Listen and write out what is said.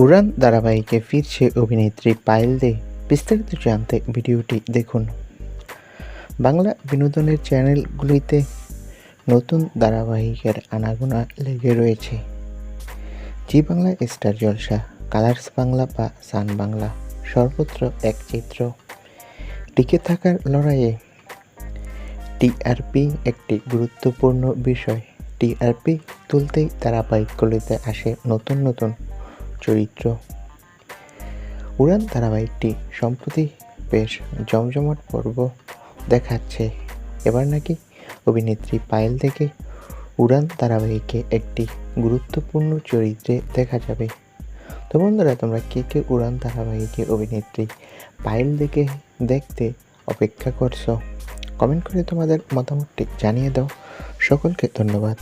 উড়ান ধারাবাহিকে ফিরছে অভিনেত্রী পায়েল দে। বিস্তারিত জানতে ভিডিওটি দেখুন। বাংলা বিনোদনের চ্যানেলগুলিতে নতুন ধারাবাহিকের আনাগোনা লেগে রয়েছে। জি বাংলা, স্টার জলসা, কালার্স বাংলা বা সান বাংলা, সর্বত্র এক চিত্র। টিকে থাকার লড়াইয়ে টিআরপি একটি গুরুত্বপূর্ণ বিষয়। টিআরপি তুলতেই ধারাবাহিকগুলিতে আসে নতুন নতুন চরিত্র। উড়ান ধারাবাহিকটি সম্প্রতি বেশ জমজমাট পর্ব দেখাচ্ছে। এবার নাকি অভিনেত্রী পায়েল থেকে উড়ান ধারাবাহিকে একটি গুরুত্বপূর্ণ চরিত্রে দেখা যাবে। তো বন্ধুরা, তোমরা কে কে উড়ান ধারাবাহিকে অভিনেত্রী পায়েল দেখে দেখতে অপেক্ষা করছ? কমেন্ট করে তোমাদের মতামতটি জানিয়ে দাও। সকলকে ধন্যবাদ।